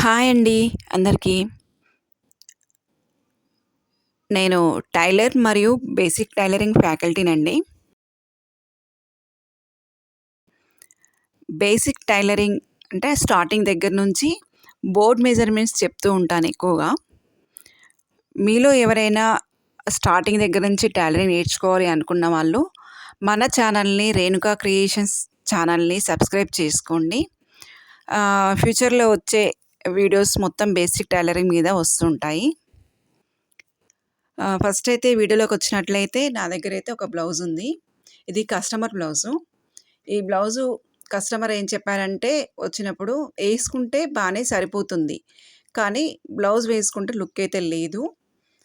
Hi అండి అందరికీ. నేను టైలర్ మరియు బేసిక్ టైలరింగ్ ఫ్యాకల్టీనండి. బేసిక్ టైలరింగ్ అంటే స్టార్టింగ్ దగ్గర నుంచి బోర్డ్ మెజర్‌మెంట్స్ చెప్తూ ఉంటాను ఎక్కువగా. మీలో ఎవరైనా స్టార్టింగ్ దగ్గర నుంచి టైలరింగ్ నేర్చుకోవాలి అనుకున్న వాళ్ళు మన ఛానల్‌ని రేణుకా క్రియేషన్స్ ఛానల్‌ని సబ్స్క్రైబ్ చేసుకోండి. ఫ్యూచర్‌లో వచ్చే వీడియోస్ మొత్తం బేసిక్ టైలరింగ్ మీద వస్తుంటాయి. ఫస్ట్ అయితే వీడియోలోకి వచ్చినట్లయితే నా దగ్గర అయితే ఒక బ్లౌజ్ ఉంది. ఇది కస్టమర్ బ్లౌజు. ఈ బ్లౌజు కస్టమర్ ఏం చెప్పారంటే వచ్చినప్పుడు వేసుకుంటే బాగానే సరిపోతుంది. కానీ బ్లౌజ్ వేసుకుంటే లుక్ అయితే లేదు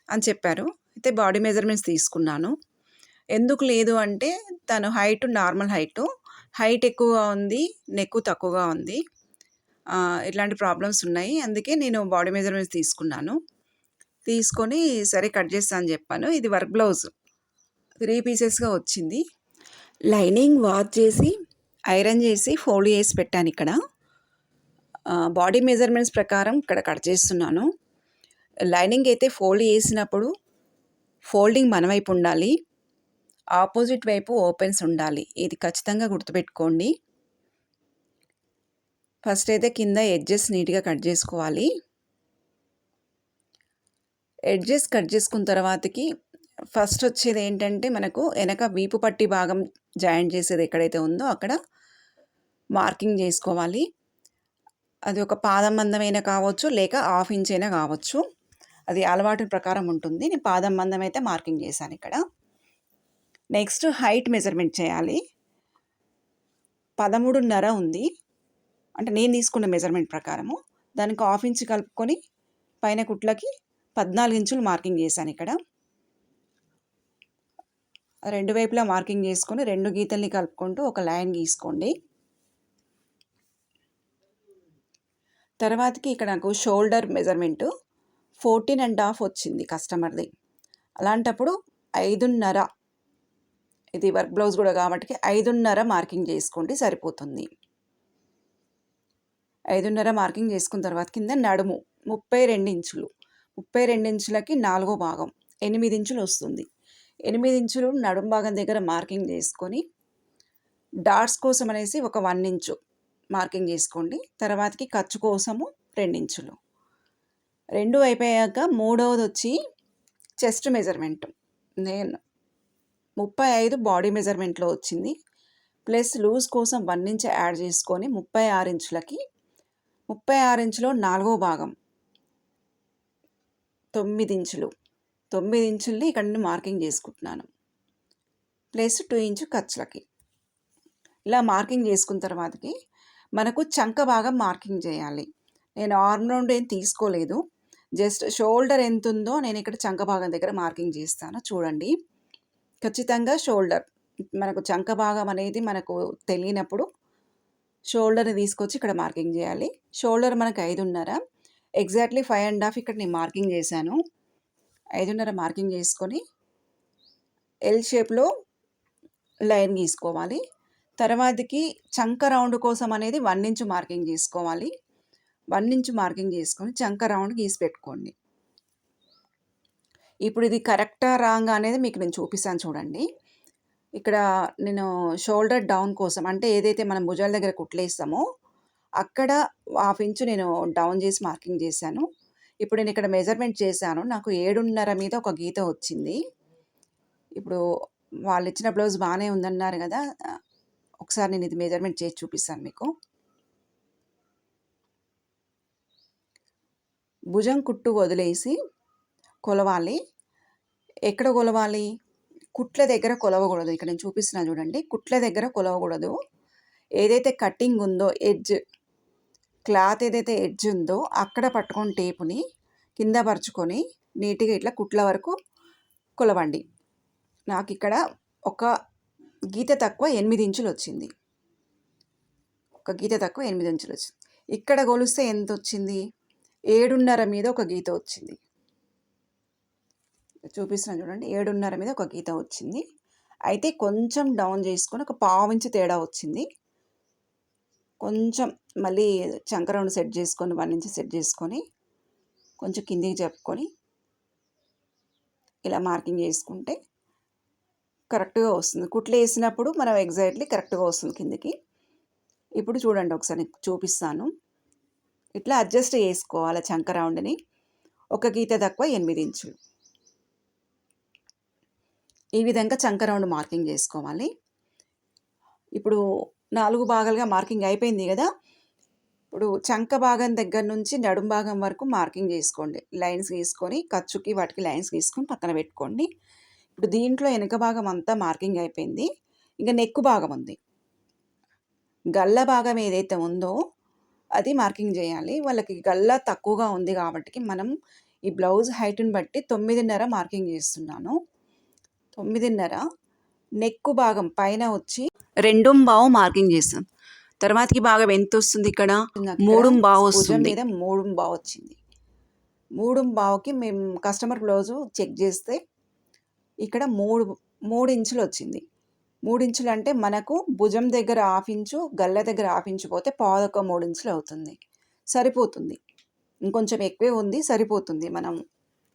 అని చెప్పారు. అయితే బాడీ మెజర్‌మెంట్స్ తీసుకున్నాను. ఎందుకు లేదు అంటే తను హైట్ నార్మల్ హైటు. హైట్ ఎక్కువగా ఉంది. నెక్ తక్కువగా ఉంది. ఇట్లాంటి ప్రాబ్లమ్స్ ఉన్నాయి. అందుకే నేను బాడీ మెజర్‌మెంట్స్ తీసుకున్నాను. తీసుకొని సరే కట్ చేస్తా అని చెప్పాను. ఇది వర్క్ బ్లౌజ్. త్రీ పీసెస్‌గా వచ్చింది. లైనింగ్ వాష్ చేసి, ఐరన్ చేసి, ఫోల్డ్ చేసి పెట్టాను ఇక్కడ బాడీ మెజర్‌మెంట్స్ ప్రకారం ఇక్కడ కట్ చేస్తున్నాను. లైనింగ్ అయితే ఫోల్డ్ చేసినప్పుడు ఫోల్డింగ్ మన వైపు ఉండాలి. ఆపోజిట్ వైపు ఓపెన్స్ ఉండాలి. ఇది ఖచ్చితంగా గుర్తుపెట్టుకోండి. ఫస్ట్ అయితే కింద ఎడ్జెస్ నీట్‌గా కట్ చేసుకోవాలి. ఎడ్జెస్ కట్ చేసుకున్న తర్వాతకి ఫస్ట్ వచ్చేది ఏంటంటే మనకు వెనక వీపు పట్టి భాగం జాయింట్ చేసేది ఎక్కడైతే ఉందో అక్కడ మార్కింగ్ చేసుకోవాలి. అది ఒక పాదం మందమైనా కావచ్చు, లేక హాఫ్ ఇంచ్ అయినా కావచ్చు. అది అలవాటు ప్రకారం ఉంటుంది. నేను పాదం మందం అయితే మార్కింగ్ చేశాను ఇక్కడ. నెక్స్ట్ హైట్ మెజర్‌మెంట్ చేయాలి. 13.5 ఉంది. అంటే నేను తీసుకున్న మెజర్‌మెంట్ ప్రకారము. దానికి హాఫ్ ఇంచ్ కలుపుకొని పైన కుట్లకి 14 ఇంచులు మార్కింగ్ చేశాను ఇక్కడ. రెండు వైపులా మార్కింగ్ చేసుకొని రెండు గీతల్ని కలుపుకుంటూ ఒక లైన్ గీసుకోండి. తర్వాతకి ఇక్కడ నాకు షోల్డర్ మెజర్‌మెంట్ 14 వచ్చింది కస్టమర్‌ది. అలాంటప్పుడు 5.5 ఇది వర్క్ బ్లౌజ్ కూడా కాబట్టి 5.5 మార్కింగ్ చేసుకోండి సరిపోతుంది. 5.5 మార్కింగ్ చేసుకున్న తర్వాత కింద నడుము 32 ఇంచులు. 32 ఇంచులకి నాలుగో భాగం ఎనిమిది ఇంచులు వస్తుంది. ఎనిమిది ఇంచులు నడుము భాగం దగ్గర మార్కింగ్ చేసుకొని డాట్స్ కోసం అనేసి ఒక వన్ ఇంచు మార్కింగ్ చేసుకోండి. తర్వాతకి ఖర్చు కోసము 2 ఇంచులు. రెండు అయిపోయాక మూడవదొచ్చి చెస్ట్ మెజర్‌మెంట్. నేను 35 బాడీ మెజర్‌మెంట్‌లో వచ్చింది. ప్లస్ లూజ్ కోసం వన్ ఇంచ్ యాడ్ చేసుకొని 36 ఇంచులకి 36 ఇంచులో నాలుగో భాగం తొమ్మిది ఇంచులు. తొమ్మిది ఇంచుల్ని ఇక్కడ నుండి మార్కింగ్ చేసుకుంటున్నాను. ప్లస్ టూ ఇంచు ఖర్చులకి. ఇలా మార్కింగ్ చేసుకున్న తర్వాతకి మనకు చంక భాగం మార్కింగ్ చేయాలి. నేను ఆర్మ్ రౌండ్ ఏం తీసుకోలేదు. జస్ట్ షోల్డర్ ఎంత ఉందో నేను ఇక్కడ చంక భాగం దగ్గర మార్కింగ్ చేస్తాను చూడండి. ఖచ్చితంగా షోల్డర్ మనకు చంక భాగం అనేది మనకు తెలియనప్పుడు షోల్డర్‌ని తీసుకొచ్చి ఇక్కడ మార్కింగ్ చేయాలి. షోల్డర్ మనకు 5.5 ఎగ్జాక్ట్‌లీ ఫైవ్ అండ్ హాఫ్ ఇక్కడ నేను మార్కింగ్ చేశాను. 5.5 మార్కింగ్ చేసుకొని ఎల్ షేప్‌లో లైన్ గీసుకోవాలి. తర్వాతకి చంక రౌండ్ కోసం అనేది వన్ ఇంచ్ మార్కింగ్ చేసుకోవాలి. వన్ ఇంచ్ మార్కింగ్ చేసుకొని చంక రౌండ్ గీసి పెట్టుకోండి. ఇప్పుడు ఇది కరెక్టా? రాంగ్ అనేది మీకు నేను చూపిస్తాను చూడండి. ఇక్కడ నేను షోల్డర్ డౌన్ కోసం అంటే ఏదైతే మనం భుజాల దగ్గర కుట్లేస్తామో అక్కడ హాఫ్ ఇంచు నేను డౌన్ చేసి మార్కింగ్ చేశాను. ఇప్పుడు నేను ఇక్కడ మెజర్‌మెంట్ చేశాను. నాకు 7.5 మీద ఒక గీత వచ్చింది. ఇప్పుడు వాళ్ళు ఇచ్చిన బ్లౌజ్ బాగానే ఉందన్నారు కదా! ఒకసారి నేను ఇది మెజర్‌మెంట్ చేసి చూపిస్తాను మీకు. భుజం కుట్టు వదిలేసి కొలవాలి. ఎక్కడ కొలవాలి? కుట్ల దగ్గర కొలవకూడదు. ఇక్కడ నేను చూపిస్తున్నా చూడండి. కుట్ల దగ్గర కొలవకూడదు. ఏదైతే కటింగ్ ఉందో ఎడ్జ్ క్లాత్ ఏదైతే ఎడ్జ్ ఉందో అక్కడ పట్టుకొని టేపుని కింద పరుచుకొని నీట్‌గా ఇట్లా కుట్ల వరకు కొలవండి. నాకు ఇక్కడ ఒక గీత తక్కువ ఎనిమిది ఇంచులు వచ్చింది. ఒక గీత తక్కువ ఎనిమిది ఇంచులు వచ్చింది. ఇక్కడ కొలిస్తే ఎంత వచ్చింది ఏడున్నర మీద ఒక గీత వచ్చింది. చూపిస్తున్నాను చూడండి. 7.5 మీద ఒక గీత వచ్చింది. అయితే కొంచెం డౌన్ చేసుకొని ఒక పావించు తేడా వచ్చింది. కొంచెం మళ్ళీ చంకరౌండ్ సెట్ చేసుకొని వన్ ఇంచ్ సెట్ చేసుకొని కొంచెం కిందికి చెప్పుకొని ఇలా మార్కింగ్ చేసుకుంటే కరెక్ట్గా వస్తుంది కుట్లు వేసినప్పుడు మనం ఎగ్జాక్ట్లీ కరెక్ట్గా వస్తుంది కిందికి ఇప్పుడు చూడండి ఒకసారి చూపిస్తాను ఇట్లా అడ్జస్ట్ చేసుకోవాలి చంకరౌండ్ని ఒక గీత తక్కువ ఎనిమిది ఇంచులు ఈ విధంగా చంక రౌండ్ మార్కింగ్ చేసుకోవాలి. ఇప్పుడు నాలుగు భాగాలుగా మార్కింగ్ అయిపోయింది కదా. ఇప్పుడు చంక భాగం దగ్గర నుంచి నడుం భాగం వరకు మార్కింగ్ చేసుకోండి. లైన్స్ గీసుకొని ఖర్చుకి వాటికి లైన్స్ గీసుకొని పక్కన పెట్టుకోండి. ఇప్పుడు దీంట్లో వెనుక భాగం అంతా మార్కింగ్ అయిపోయింది. ఇంకా నెక్కు భాగం ఉంది. గల్ల భాగం ఏదైతే ఉందో అది మార్కింగ్ చేయాలి. వాళ్ళకి గల్ల తక్కువగా ఉంది కాబట్టి మనం ఈ బ్లౌజ్ హైట్ని బట్టి తొమ్మిదిన్నర మార్కింగ్ చేస్తున్నాను. తొమ్మిదిన్నర నెక్కు భాగం పైన వచ్చి రెండు బావు మార్కింగ్ చేస్తాం తర్వాతకి భాగం ఎంత వస్తుంది ఇక్కడ మూడు బావు వస్తుంది. మీద మూడు బావు వచ్చింది. మూడు బావుకి మేము కస్టమర్ బ్లౌజు చెక్ చేస్తే ఇక్కడ మూడు మూడు ఇంచులు వచ్చింది. మూడు ఇంచులు అంటే మనకు భుజం దగ్గర హాఫ్ ఇంచు గల్ల దగ్గర హాఫ్ ఇంచు పోతే పాదొక మూడు ఇంచులు అవుతుంది. సరిపోతుంది. ఇంకొంచెం ఎక్కువే ఉంది సరిపోతుంది. మనం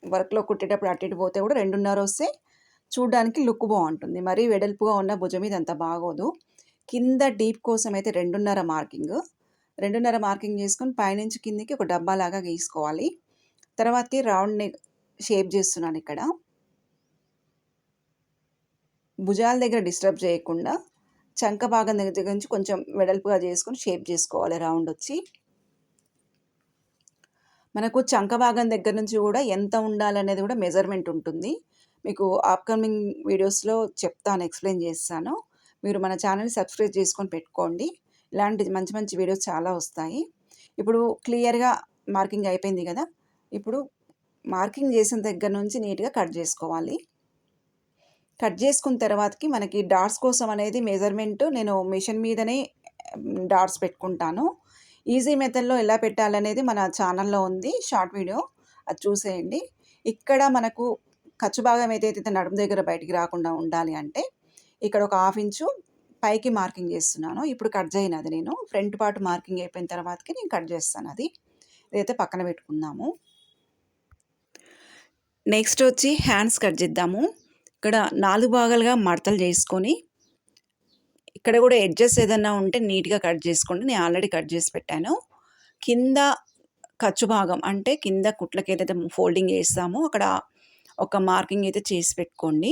వర్క్లో కుట్టేటప్పుడు అటు ఇటు పోతే కూడా రెండున్నర వస్తే చూడడానికి లుక్ బాగుంటుంది. మరీ వెడల్పుగా ఉన్న భుజం మీద అంత బాగోదు. కింద డీప్ కోసం అయితే రెండున్నర మార్కింగ్. రెండున్నర మార్కింగ్ చేసుకొని పైనుంచి కిందికి ఒక డబ్బా లాగా గీసుకోవాలి. తర్వాతకి రౌండ్ని షేప్ చేస్తున్నాను ఇక్కడ. భుజాల దగ్గర డిస్టర్బ్ చేయకుండా చంక భాగం దగ్గర నుంచి కొంచెం వెడల్పుగా చేసుకొని షేప్ చేసుకోవాలి రౌండ్ వచ్చి. మనకు చంక భాగం దగ్గర నుంచి కూడా ఎంత ఉండాలనేది కూడా మెజర్మెంట్ ఉంటుంది. మీకు అప్కమింగ్ వీడియోస్లో చెప్తాను ఎక్స్ప్లెయిన్ చేస్తాను. మీరు మన ఛానల్ని సబ్స్క్రైబ్ చేసుకొని పెట్టుకోండి. ఇలాంటి మంచి మంచి వీడియోస్ చాలా వస్తాయి. ఇప్పుడు క్లియర్గా మార్కింగ్ అయిపోయింది కదా? ఇప్పుడు మార్కింగ్ చేసిన దగ్గర నుంచి నీట్గా కట్ చేసుకోవాలి. కట్ చేసుకున్న తర్వాతకి మనకి డాట్స్ కోసం అనేది మెజర్మెంట్ నేను మిషన్ మీదనే డాట్స్ పెట్టుకుంటాను. ఈజీ మెథడ్లో ఎలా పెట్టాలనేది మన ఛానల్లో ఉంది. షార్ట్ వీడియో అది చూసేయండి. ఇక్కడ మనకు ఖర్చు భాగం ఏదైతే నడుము దగ్గర బయటికి రాకుండా ఉండాలి అంటే ఇక్కడ ఒక హాఫ్ ఇంచు పైకి మార్కింగ్ చేస్తున్నాను. ఇప్పుడు కట్ చేయను నేను. ఫ్రంట్ పార్ట్ మార్కింగ్ అయిపోయిన తర్వాతకి నేను కట్ చేస్తాను అది. ఇదైతే పక్కన పెట్టుకుందాము. నెక్స్ట్ వచ్చి హ్యాండ్స్ కట్ చేద్దాము. ఇక్కడ నాలుగు భాగాలుగా మడతలు చేసుకొని ఇక్కడ కూడా ఎడ్జెస్ ఏదన్నా ఉంటే నీట్గా కట్ చేసుకోండి. నేను ఆల్రెడీ కట్ చేసి పెట్టాను. కింద ఖర్చు భాగం అంటే కింద కుట్లకి ఏదైతే ఫోల్డింగ్ చేస్తామో అక్కడ ఒక మార్కింగ్ అయితే చేసి పెట్టుకోండి.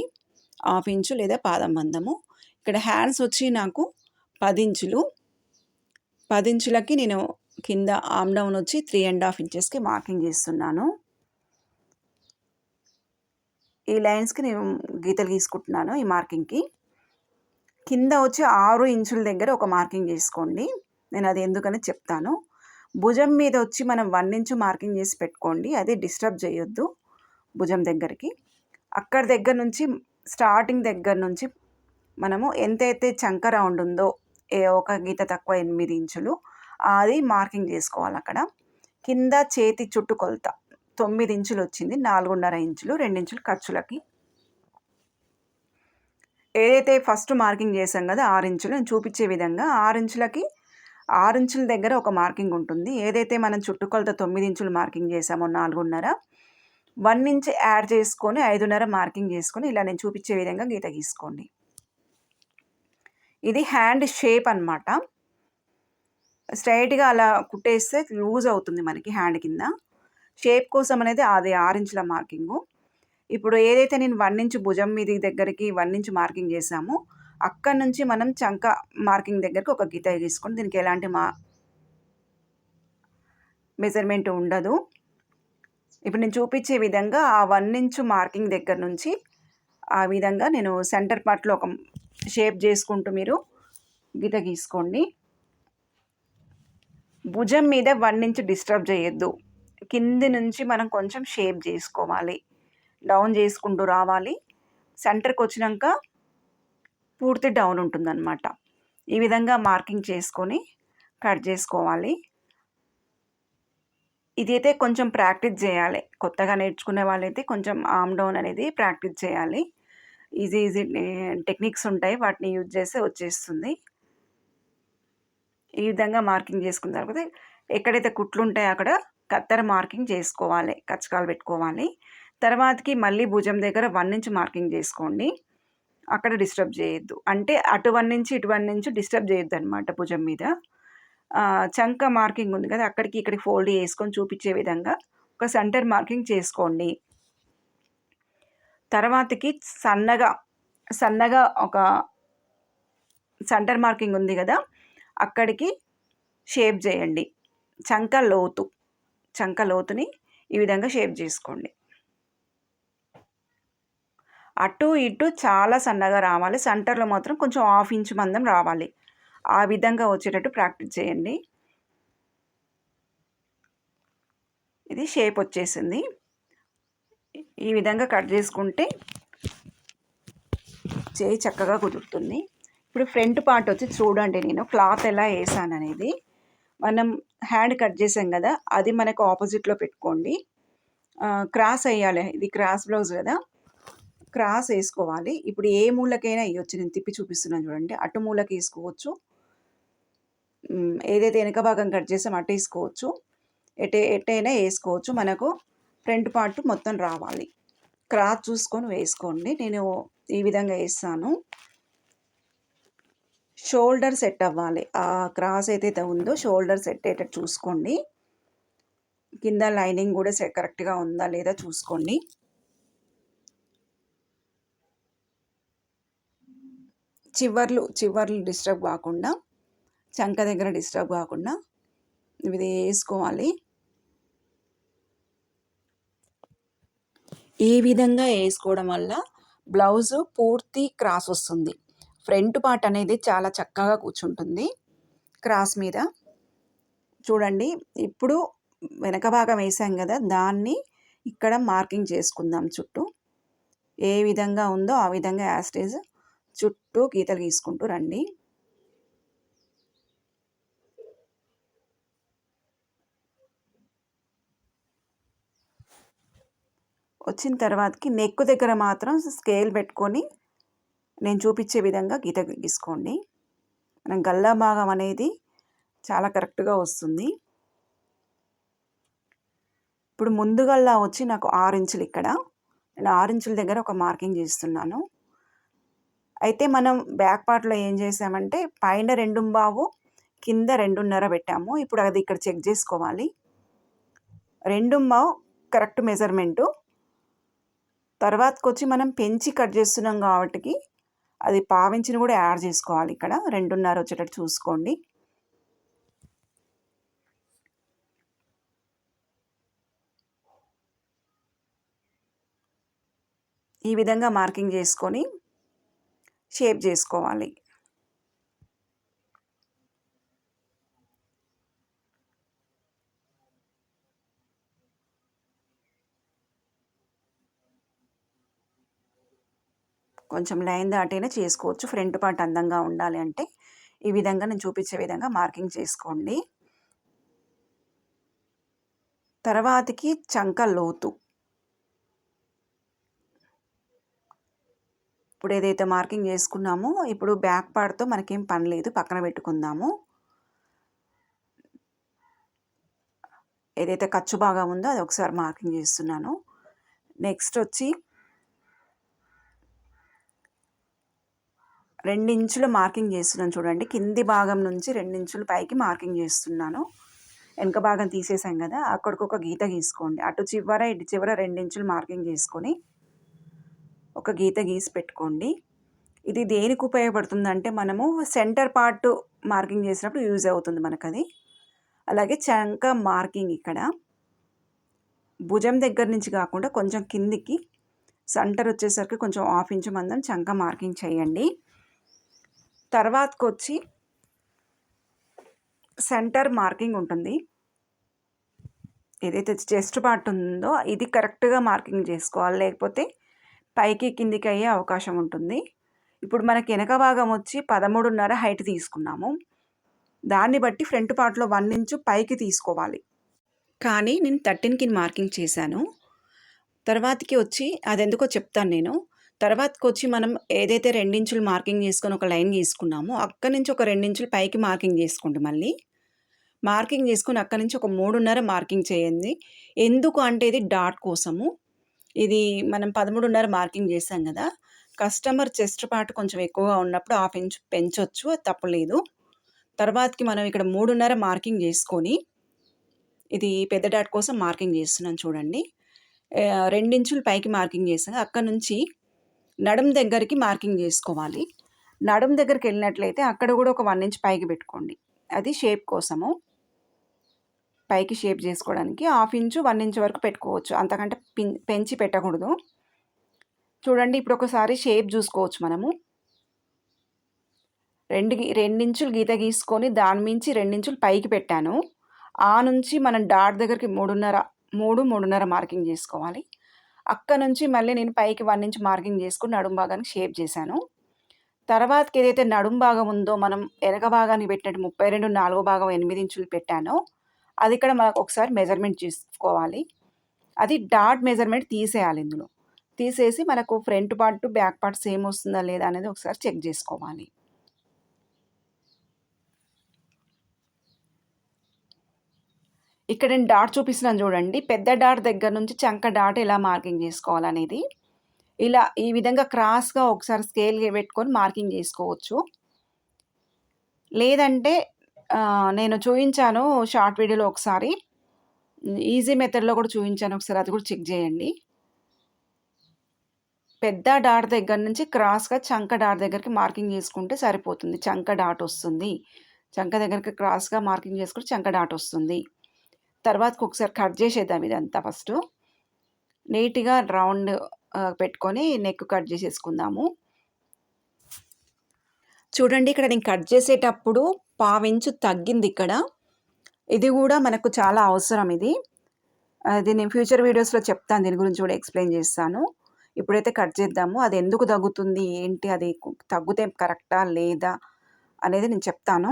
హాఫ్ ఇంచు లేదా పాదం బంధము ఇక్కడ హ్యాండ్స్ వచ్చి నాకు పది ఇంచులు పది ఇంచులకి నేను కింద ఆమ్ డౌన్ వచ్చి త్రీ అండ్ హాఫ్ ఇంచెస్కి మార్కింగ్ చేస్తున్నాను. ఈ లైన్స్కి నేను గీతలు గీసుకుంటున్నాను ఈ మార్కింగ్కి. కింద వచ్చి ఆరు ఇంచుల దగ్గర ఒక మార్కింగ్ చేసుకోండి. నేను అది ఎందుకని చెప్తాను. భుజం మీద వచ్చి మనం వన్ ఇంచు మార్కింగ్ చేసి పెట్టుకోండి. అది డిస్టర్బ్ చేయొద్దు. భుజం దగ్గరికి. అక్కడ దగ్గర నుంచి స్టార్టింగ్ దగ్గర నుంచి మనము ఎంతైతే చంక రౌండ్ ఉందో ఏ ఒక గీత తక్కువ ఎనిమిది ఇంచులు అది మార్కింగ్ చేసుకోవాలి అక్కడ. కింద చేతి చుట్టు కొలత తొమ్మిది ఇంచులు వచ్చింది నాలుగున్నర ఇంచులు రెండించులు ఖర్చులకి. ఏదైతే ఫస్ట్ మార్కింగ్ చేసాం కదా ఆరు ఇంచులు నేను చూపించే విధంగా ఆరు ఇంచులకి ఆరు ఇంచుల దగ్గర ఒక మార్కింగ్ ఉంటుంది. ఏదైతే మనం చుట్టుకొలత తొమ్మిది ఇంచులు మార్కింగ్ చేసామో నాలుగున్నర వన్ ఇంచ్ యాడ్ చేసుకొని ఐదున్నర మార్కింగ్ చేసుకొని ఇలా నేను చూపించే విధంగా గీత గీసుకోండి. ఇది హ్యాండ్ షేప్ అనమాట స్ట్రైట్గా అలా కుట్టేస్తే లూజ్ అవుతుంది మనకి హ్యాండ్ కింద. షేప్ కోసం అనేది అది ఆరించుల మార్కింగు. ఇప్పుడు ఏదైతే నేను వన్ ఇంచ్ భుజం మీది దగ్గరికి వన్ ఇంచ్ మార్కింగ్ చేసామో అక్కడి నుంచి మనం చంక మార్కింగ్ దగ్గరికి ఒక గీత గీసుకొని దీనికి ఎలాంటి మా మెజర్మెంట్ ఉండదు. ఇప్పుడు నేను చూపించే విధంగా ఆ వన్ ఇంచు మార్కింగ్ దగ్గర నుంచి ఆ విధంగా నేను సెంటర్ పార్ట్లో ఒక షేప్ చేసుకుంటూ మీరు గీత గీసుకోండి. భుజం మీద వన్ ఇంచ్ డిస్టర్బ్ చేయొద్దు. కింది నుంచి మనం కొంచెం షేప్ చేసుకోవాలి. డౌన్ చేసుకుంటూ రావాలి. సెంటర్కి వచ్చినాక పూర్తి డౌన్ ఉంటుందన్నమాట. ఈ విధంగా మార్కింగ్ చేసుకొని కట్ చేసుకోవాలి. ఇదైతే కొంచెం ప్రాక్టీస్ చేయాలి. కొత్తగా నేర్చుకునే వాళ్ళైతే కొంచెం ఆమ్ డౌన్ అనేది ప్రాక్టీస్ చేయాలి. ఈజీ ఈజీ టెక్నిక్స్ ఉంటాయి. వాటిని యూజ్ చేస్తే వచ్చేస్తుంది. ఈ విధంగా మార్కింగ్ చేసుకున్న తర్వాత ఎక్కడైతే కుట్లు ఉంటాయో అక్కడ కత్తెర మార్కింగ్ చేసుకోవాలి. కచ్చకాలు పెట్టుకోవాలి. తర్వాతకి మళ్ళీ భుజం దగ్గర వన్ ఇంచ్ మార్కింగ్ చేసుకోండి. అక్కడ డిస్టర్బ్ చేయొద్దు. అంటే అటు వన్ నుంచి ఇటు వన్ నుంచి డిస్టర్బ్ చేయొద్దు అనమాట భుజం మీద. చంక మార్కింగ్ ఉంది కదా అక్కడికి ఇక్కడికి ఫోల్డ్ చేసుకొని చూపించే విధంగా ఒక సెంటర్ మార్కింగ్ చేసుకోండి. తర్వాతకి సన్నగా సన్నగా ఒక సెంటర్ మార్కింగ్ ఉంది కదా అక్కడికి షేప్ చేయండి. చంక లోతు చంక లోతుని ఈ విధంగా షేప్ చేసుకోండి. అటు ఇటు చాలా సన్నగా రావాలి సెంటర్లో మాత్రం కొంచెం హాఫ్ ఇంచ్ మందం రావాలి. ఆ విధంగా వచ్చేటట్టు ప్రాక్టీస్ చేయండి. ఇది షేప్ వచ్చేసింది. ఈ విధంగా కట్ చేసుకుంటే చేయి చక్కగా కుదురుతుంది. ఇప్పుడు ఫ్రంట్ పార్ట్ వచ్చి చూడండి నేను క్లాత్ ఎలా వేసాను అనేది. మనం హ్యాండ్ కట్ చేసాం కదా అది మనకు ఆపోజిట్లో పెట్టుకోండి. క్రాస్ వేయాలి ఇది క్రాస్ బ్లౌజ్ కదా. క్రాస్ వేసుకోవాలి. ఇప్పుడు ఏ మూలకైనా వేయచ్చు. నేను తిప్పి చూపిస్తున్నాను చూడండి. అటు మూలకి వేసుకోవచ్చు ఏదైతే వెనక భాగం కట్ చేసాం అటు వేసుకోవచ్చు. ఎటే ఎటైనా వేసుకోవచ్చు. మనకు ఫ్రంట్ పార్ట్ మొత్తం రావాలి. క్రాస్ చూసుకొని వేసుకోండి. నేను ఈ విధంగా వేస్తాను. షోల్డర్ సెట్ అవ్వాలి. ఆ క్రాస్ ఏదైతే ఉందో షోల్డర్ సెట్ అయ్యేటట్టు చూసుకోండి. కింద లైనింగ్ కూడా సెట్ కరెక్ట్గా ఉందా లేదా చూసుకోండి. చివర్లు చివర్లు డిస్టర్బ్ కాకుండా చంక దగ్గర డిస్టర్బ్ కాకుండా ఇది వేసుకోవాలి. ఈ విధంగా వేసుకోవడం వల్ల బ్లౌజ్ పూర్తి క్రాస్ వస్తుంది. ఫ్రంట్ పార్ట్ అనేది చాలా చక్కగా కూర్చుంటుంది. క్రాస్ మీద. చూడండి ఇప్పుడు వెనక భాగం వేసాం కదా దాన్ని ఇక్కడ మార్కింగ్ చేసుకుందాం చుట్టూ. ఏ విధంగా ఉందో ఆ విధంగా యాస్టేజ్ చుట్టూ గీతలు గీసుకుంటూ రండి. వచ్చిన తర్వాతకి నెక్ దగ్గర మాత్రం స్కేల్ పెట్టుకొని నేను చూపించే విధంగా గీత గీసుకోండి. మనం గల్లా భాగం అనేది చాలా కరెక్ట్గా వస్తుంది. ఇప్పుడు ముందుగల్లా వచ్చి నాకు ఆరు ఇంచులు ఇక్కడ. నేను ఆరు ఇంచుల దగ్గర ఒక మార్కింగ్ చేస్తున్నాను అయితే మనం బ్యాక్ పార్ట్లో ఏం చేసామంటే పైన రెండు బావు కింద రెండున్నర పెట్టాము. ఇప్పుడు అది ఇక్కడ చెక్ చేసుకోవాలి. రెండు బావు కరెక్ట్ మెజర్మెంటు. తర్వాతకి వచ్చి మనం పెంచి కట్ చేస్తున్నాం కాబట్టి అది పావించిని కూడా యాడ్ చేసుకోవాలి ఇక్కడ. రెండున్నర వచ్చేటట్టు చూసుకోండి. ఈ విధంగా మార్కింగ్ చేసుకొని షేప్ చేసుకోవాలి. కొంచెం లైన్ దాటైనా చేసుకోవచ్చు. ఫ్రంట్ పార్ట్ అందంగా ఉండాలి అంటే ఈ విధంగా నేను చూపించే విధంగా మార్కింగ్ చేసుకోండి. తర్వాతకి చంక లోతు. ఇప్పుడు ఏదైతే మార్కింగ్ చేసుకున్నామో ఇప్పుడు బ్యాక్ పార్ట్తో మనకేం పని లేదు. పక్కన పెట్టుకుందాము. ఏదైతే ఖర్చు బాగా ఉందో అది ఒకసారి మార్కింగ్ చేస్తున్నాను. నెక్స్ట్ వచ్చి రెండించులు మార్కింగ్ చేస్తున్నాను చూడండి. కింది భాగం నుంచి రెండించులు పైకి మార్కింగ్ చేస్తున్నాను. వెనక భాగం తీసేసాం కదా అక్కడికి ఒక గీత గీసుకోండి. అటు చివర ఇటు చివర రెండించులు మార్కింగ్ చేసుకొని ఒక గీత గీసి పెట్టుకోండి. ఇది దేనికి ఉపయోగపడుతుందంటే మనము సెంటర్ పార్ట్ మార్కింగ్ చేసినప్పుడు యూజ్ అవుతుంది మనకు అది అలాగే చంక మార్కింగ్ ఇక్కడ. భుజం దగ్గర నుంచి కాకుండా కొంచెం కిందికి సెంటర్ వచ్చేసరికి కొంచెం హాఫ్ ఇంచు మందం చంక మార్కింగ్ చేయండి. తర్వాతకొచ్చి సెంటర్ మార్కింగ్ ఉంటుంది. ఏదైతే చెస్ట్ పార్ట్ ఉందో ఇది కరెక్ట్గా మార్కింగ్ చేసుకోవాలి. లేకపోతే పైకి కిందికి అయ్యే అవకాశం ఉంటుంది. ఇప్పుడు మనకి వెనక భాగం వచ్చి పదమూడున్నర హైట్ తీసుకున్నాము. దాన్ని బట్టి ఫ్రంట్ పార్ట్లో వన్ ఇంచు పైకి తీసుకోవాలి. కానీ నేను థర్టీన్కి మార్కింగ్ చేశాను. తర్వాతకి వచ్చి అది ఎందుకో చెప్తాను నేను. తర్వాతకొచ్చి మనం ఏదైతే రెండించులు మార్కింగ్ చేసుకొని ఒక లైన్ గీసుకున్నామో అక్కడి నుంచి ఒక రెండించులు పైకి మార్కింగ్ చేసుకోండి మళ్ళీ. మార్కింగ్ చేసుకుని అక్కడి నుంచి ఒక మూడున్నర మార్కింగ్ చేయండి. ఎందుకు అంటే ఇది డాట్ కోసము. ఇది మనం పదమూడున్నర మార్కింగ్ చేసాం కదా. కస్టమర్ చెస్ట్ పార్ట్ కొంచెం ఎక్కువగా ఉన్నప్పుడు హాఫ్ ఇంచ్ పెంచవచ్చు అది తప్పలేదు. తర్వాతకి మనం ఇక్కడ మూడున్నర మార్కింగ్ చేసుకొని ఇది పెద్ద డాట్ కోసం మార్కింగ్ చేస్తున్నాను చూడండి. రెండించులు పైకి మార్కింగ్ చేసాం. అక్కడ నుంచి నడుం దగ్గరికి మార్కింగ్ చేసుకోవాలి. నడుం దగ్గరికి వెళ్ళినట్లయితే అక్కడ కూడా ఒక వన్ ఇంచ్ పైకి పెట్టుకోండి. అది షేప్ కోసము. పైకి షేప్ చేసుకోవడానికి హాఫ్ ఇంచు వన్ ఇంచ్ వరకు పెట్టుకోవచ్చు. అంతకంటే పెంచి పెట్టకూడదు. చూడండి ఇప్పుడు ఒకసారి షేప్ చూసుకోవచ్చు మనము. రెండు రెండించులు గీత గీసుకొని దాని మించి రెండించులు పైకి పెట్టాను. ఆ నుంచి మనం డాట్ దగ్గరికి మూడున్నర మూడు మూడున్నర మార్కింగ్ చేసుకోవాలి. అక్కడ నుంచి మళ్ళీ నేను పైకి వన్ ఇంచ్ మార్కింగ్ చేసుకుని నడుం భాగానికి షేప్ చేశాను. తర్వాతకి ఏదైతే నడుం భాగం ఉందో మనం వెనక భాగాన్ని పెట్టినట్టు ముప్పై రెండు నాలుగో భాగం ఎనిమిది ఇంచులు పెట్టానో అది ఇక్కడ మనకు ఒకసారి మెజర్మెంట్ చేసుకోవాలి. అది డాట్ మెజర్మెంట్ తీసేయాలి ఇందులో. తీసేసి మనకు front part back part same వస్తుందా లేదా అనేది ఒకసారి చెక్ చేసుకోవాలి. ఇక్కడ నేను డాట్ చూపిస్తున్నాను చూడండి. పెద్ద డాట్ దగ్గర నుంచి చంక డాట్ ఎలా మార్కింగ్ చేసుకోవాలనేది. ఇలా ఈ విధంగా క్రాస్గా ఒకసారి స్కేల్ పెట్టుకొని మార్కింగ్ చేసుకోవచ్చు. లేదంటే నేను చూపించాను షార్ట్ వీడియోలో ఒకసారి. ఈజీ మెథడ్లో కూడా చూపించాను ఒకసారి అది కూడా చెక్ చేయండి. పెద్ద డాట్ దగ్గర నుంచి క్రాస్గా చంక డాట్ దగ్గరికి మార్కింగ్ చేసుకుంటే సరిపోతుంది. చంక డాట్ వస్తుంది. చంక దగ్గరికి క్రాస్గా మార్కింగ్ చేసుకుంటే చంక డాట్ వస్తుంది. తర్వాతకి ఒకసారి కట్ చేసేద్దాం ఇదంతా ఫస్ట్. నీట్గా రౌండ్ పెట్టుకొని నెక్ కట్ చేసేసుకుందాము. చూడండి ఇక్కడ నేను కట్ చేసేటప్పుడు పావించు తగ్గింది ఇక్కడ. ఇది కూడా మనకు చాలా అవసరం ఇది. అది నేను ఫ్యూచర్ వీడియోస్లో చెప్తాను దీని గురించి కూడా ఎక్స్ప్లెయిన్ చేస్తాను. ఇప్పుడైతే కట్ చేద్దాము. అది ఎందుకు తగ్గుతుంది? ఏంటి? అది తగ్గుతే కరెక్టా? లేదా? అనేది నేను చెప్తాను.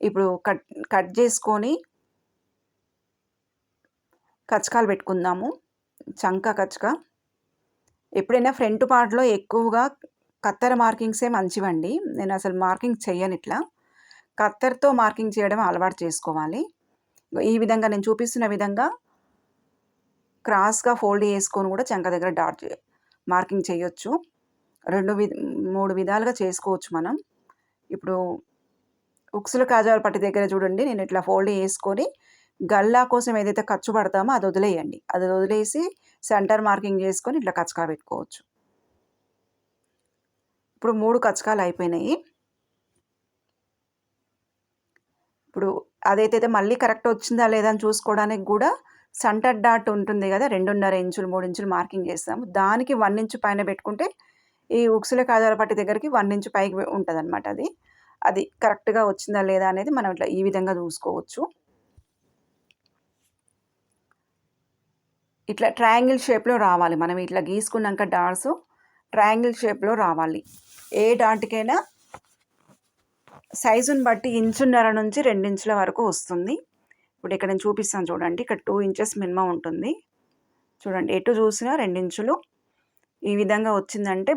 ఇప్పుడు కట్ కట్ చేసుకొని కచకాలు పెట్టుకుందాము. చంక కచక. ఎప్పుడైనా ఫ్రంట్ పార్ట్లో ఎక్కువగా కత్తెర మార్కింగ్సే మంచివండి. నేను అసలు మార్కింగ్ చెయ్యను ఇట్లా. కత్తెరతో మార్కింగ్ చేయడం అలవాటు చేసుకోవాలి. ఈ విధంగా నేను చూపిస్తున్న విధంగా క్రాస్గా ఫోల్డ్ చేసుకొని కూడా చంక దగ్గర డాట్ మార్కింగ్ చేయొచ్చు. రెండు వి మూడు విధాలుగా చేసుకోవచ్చు మనం. ఇప్పుడు ఉక్సుల కాజాల పట్టి దగ్గర చూడండి. నేను ఇట్లా ఫోల్డ్ చేసుకొని గల్లా కోసం ఏదైతే ఖర్చు పడతామో అది వదిలేయండి. అది వదిలేసి సెంటర్ మార్కింగ్ చేసుకొని ఇట్లా కచకా పెట్టుకోవచ్చు. ఇప్పుడు మూడు కచకాలు అయిపోయినాయి. ఇప్పుడు అదైతే మళ్ళీ కరెక్ట్ వచ్చిందా లేదా అని చూసుకోవడానికి కూడా సెంటర్ డాట్ ఉంటుంది కదా రెండున్నర ఇంచులు మూడు ఇంచులు మార్కింగ్ చేస్తాము. దానికి వన్ ఇంచు పైన పెట్టుకుంటే ఈ ఉక్సుల కాజాల పట్టి దగ్గరికి వన్ ఇంచు పైకి ఉంటుంది అనమాట అది. అది కరెక్ట్గా వచ్చిందా లేదా అనేది మనం ఇట్లా ఈ విధంగా చూసుకోవచ్చు. ఇట్లా ట్రయాంగిల్ షేప్లో రావాలి. మనం ఇట్లా గీసుకున్నాక డాట్స్ ట్రయాంగిల్ షేప్లో రావాలి. ఏ డాట్కైనా సైజుని బట్టి ఇంచున్నర నుంచి రెండించుల వరకు వస్తుంది. ఇప్పుడు ఇక్కడ నేను చూపిస్తాను చూడండి. ఇక్కడ టూ ఇంచెస్ మినిమం ఉంటుంది. చూడండి. ఎటు చూసినా రెండించులు. ఈ విధంగా వచ్చిందంటే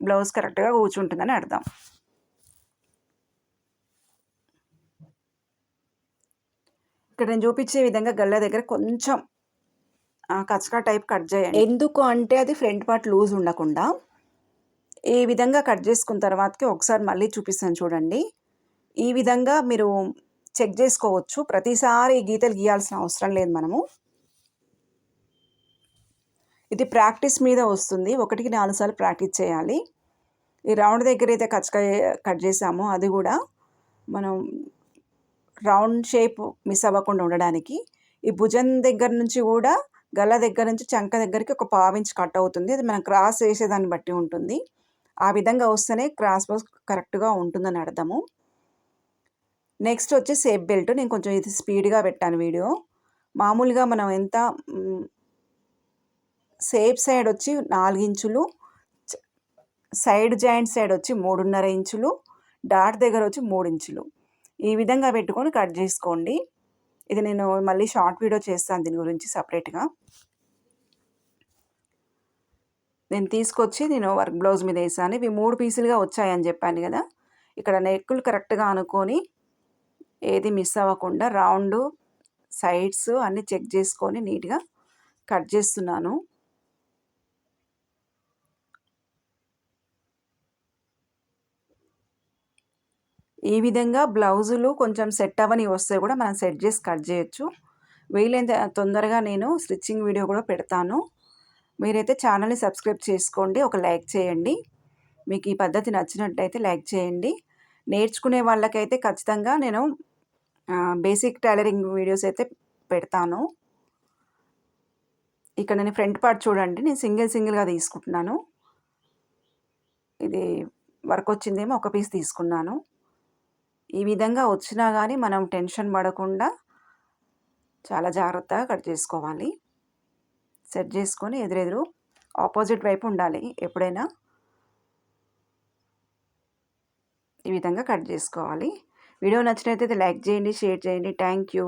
బ్లౌజ్ కరెక్ట్గా కూర్చుంటుందని అర్థం. ఇక్కడ నేను చూపించే విధంగా గల్ల దగ్గర కొంచెం కచ్చకా టైప్ కట్ చేయండి. ఎందుకు అంటే అది ఫ్రంట్ పార్ట్ లూజ్ ఉండకుండా ఈ విధంగా కట్ చేసుకున్న తర్వాతకి ఒకసారి మళ్ళీ చూపిస్తాను చూడండి. ఈ విధంగా మీరు చెక్ చేసుకోవచ్చు. ప్రతిసారి గీతలు గీయాల్సిన అవసరం లేదు మనము. ఇది ప్రాక్టీస్ మీద వస్తుంది. ఒకటికి నాలుగు సార్లు ప్రాక్టీస్ చేయాలి. ఈ రౌండ్ దగ్గర అయితే కచ్చక కట్ చేసామో అది కూడా మనం రౌండ్ షేప్ మిస్ అవ్వకుండా ఉండడానికి ఈ భుజం దగ్గర నుంచి కూడా గల దగ్గర నుంచి చంక దగ్గరికి ఒక పావించి కట్ అవుతుంది. అది మనం క్రాస్ వేసేదాన్ని బట్టి ఉంటుంది. ఆ విధంగా వస్తేనే క్రాస్ బాక్స్ కరెక్ట్గా ఉంటుందని అర్థము. నెక్స్ట్ వచ్చి సేఫ్ బెల్ట్. నేను కొంచెం ఇది స్పీడ్గా పెట్టాను వీడియో. మామూలుగా మనం ఎంత సేఫ్ సైడ్ వచ్చి నాలుగు ఇంచులు సైడ్ జాయింట్ సైడ్ వచ్చి మూడున్నర ఇంచులు డాట్ దగ్గర వచ్చి మూడు ఇంచులు. ఈ విధంగా పెట్టుకొని కట్ చేసుకోండి. ఇది నేను మళ్ళీ షార్ట్ వీడియో చేస్తాను దీని గురించి సపరేట్గా. నేను తీసుకొచ్చి నేను వర్క్ బ్లౌజ్ మీద వేసాను. ఇవి మూడు పీసులుగా వచ్చాయని చెప్పాను కదా. ఇక్కడ నెక్కులు కరెక్ట్గా అనుకొని ఏది మిస్ అవ్వకుండా రౌండ్ సైడ్స్ అన్నీ చెక్ చేసుకొని నీట్గా కట్ చేస్తున్నాను. ఈ విధంగా బ్లౌజులు కొంచెం సెట్ అవ్వని వస్తే కూడా మనం సెట్ చేసి కట్ చేయొచ్చు. వీలైనంత తొందరగా నేను స్టిచ్చింగ్ వీడియో కూడా పెడతాను. మీరైతే ఛానల్ని సబ్స్క్రైబ్ చేసుకోండి ఒక లైక్ చేయండి. మీకు ఈ పద్ధతి నచ్చినట్టయితే లైక్ చేయండి. నేర్చుకునే వాళ్ళకైతే ఖచ్చితంగా నేను బేసిక్ టైలరింగ్ వీడియోస్ అయితే పెడతాను. ఇక్కడ నేను ఫ్రంట్ పార్ట్ చూడండి నేను సింగిల్ సింగిల్గా తీసుకుంటున్నాను. ఇది వర్క్ వచ్చిందేమో ఒక పీస్ తీసుకున్నాను. ఈ విధంగా వచ్చినా కానీ మనం టెన్షన్ పడకుండా చాలా జాగ్రత్తగా కట్ చేసుకోవాలి. సెట్ చేసుకొని ఎదురెదురు ఆపోజిట్ వైపు ఉండాలి. ఎప్పుడైనా ఈ విధంగా కట్ చేసుకోవాలి. వీడియో నచ్చినట్లయితే లైక్ చేయండి షేర్ చేయండి. Thank you.